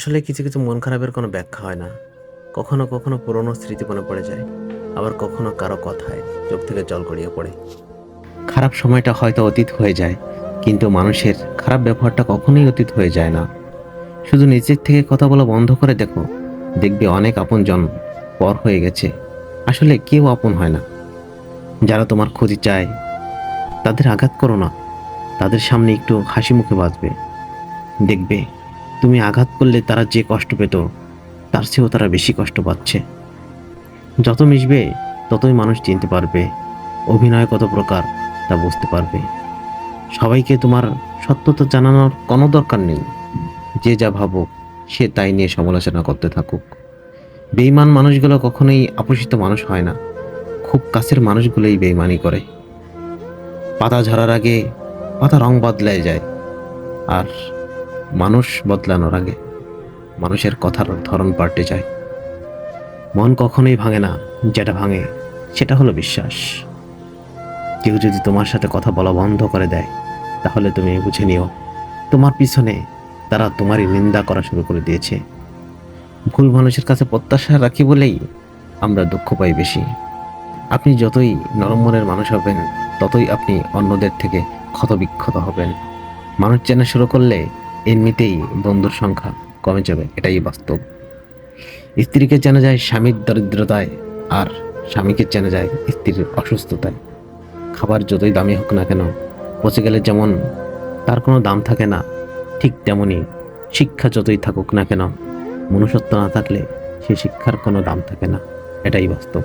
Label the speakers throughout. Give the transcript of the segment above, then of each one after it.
Speaker 1: আসলে কিছু কিছু মন খারাপের কোনো ব্যাখ্যা হয় না। কখনো কখনো পুরনো স্মৃতি মনে পড়ে যায়, আবার কখনো কারও কথায় চোখ থেকে জল গড়িয়ে পড়ে। খারাপ সময়টা হয়তো অতীত হয়ে যায়, কিন্তু মানুষের খারাপ ব্যবহারটা কখনোই অতীত হয়ে যায় না। শুধু নিজের থেকে কথা বলা বন্ধ করে দেখো, দেখবে অনেক আপনজন পর হয়ে গেছে। আসলে কেউ আপন হয় না। যারা তোমার ক্ষতি চায়, তাদের আঘাত করো না। তাদের সামনে একটু হাসি মুখে বাঁচবে দেখবে তুমি আঘাত করলে তারা যে কষ্ট পেত, তার চেয়েও তারা বেশি কষ্ট পাচ্ছে। যত মিশবে, ততই মানুষ চিনতে পারবে, অভিনয় কত প্রকার তা বুঝতে পারবে। সবাইকে তোমার সত্যতা জানানোর কোনো দরকার নেই। যে যা ভাবুক, সে তাই নিয়ে সমালোচনা করতে থাকুক। বেইমান মানুষগুলো কখনোই আপোষিত মানুষ হয় না। খুব কাছের মানুষগুলোই বেইমানি করে। পাতা ঝরার আগে পাতা রং বদলায় যায়। আর মানুষ বদলানোর আগে মানুষের কথার ধরন পাল্টে যায়। মন কখনোই ভাঙে না, যেটা ভাঙে সেটা হলো বিশ্বাস। কেউ যদি তোমার সাথে কথা বলা বন্ধ করে দেয়, তাহলে তুমি বুঝে নিও, তোমার পিছনে তারা তোমারই নিন্দা করা শুরু করে দিয়েছে। ভুল মানুষের কাছে প্রত্যাশা রাখি বলেই আমরা দুঃখ পাই বেশি। আপনি যতই নরম মনের মানুষ হবেন, ততই আপনি অন্যদের থেকে ক্ষতবিক্ষত হবেন। মানুষ চেনা শুরু করলে এমনিতেই বন্ধুর সংখ্যা কমে যাবে, এটাই বাস্তব। স্ত্রীকে চেনা যায় স্বামীর দরিদ্রতায় আর স্বামীকে চেনা যায় স্ত্রীর অসুস্থতায়। খাবার যতই দামি হোক না কেন, পচে গেলে যেমন তার কোনো দাম থাকে না, ঠিক তেমনই শিক্ষা যতই থাকুক না কেন, মনুষ্যত্ব না থাকলে সে শিক্ষার কোনো দাম থাকে না, এটাই বাস্তব।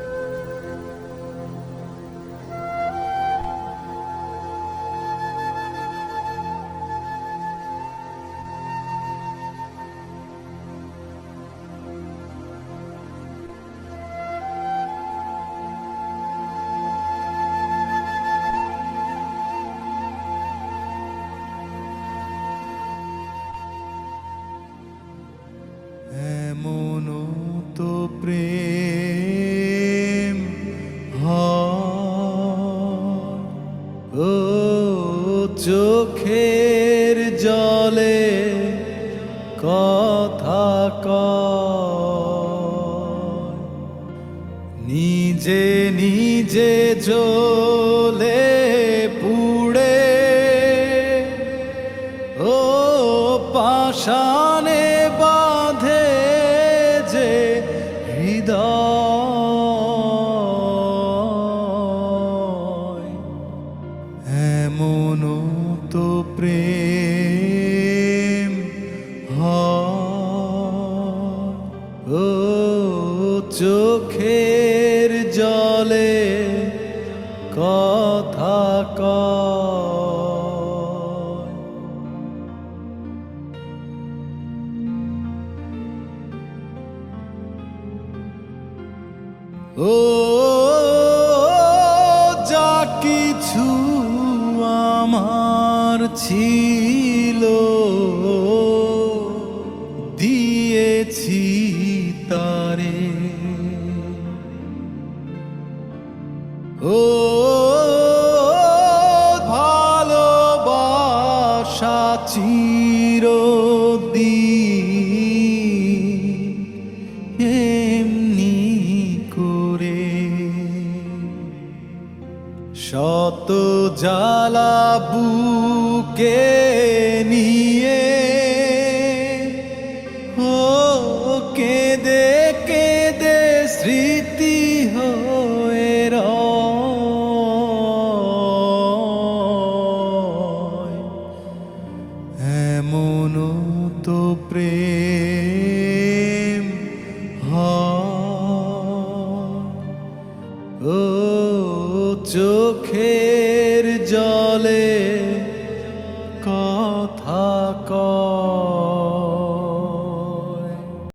Speaker 2: এমন তো প্রেম ও চোখের জলে কথা কয়। নিজে নিজে জ্বলে পুড়ে ও পাশানে চোখের জলে কথা কয়। ও যা কিছু আমার ছিল। এমনি করে শত জ্বালা বুকে নিয়ে প্রেম হয় ও চোখের জলে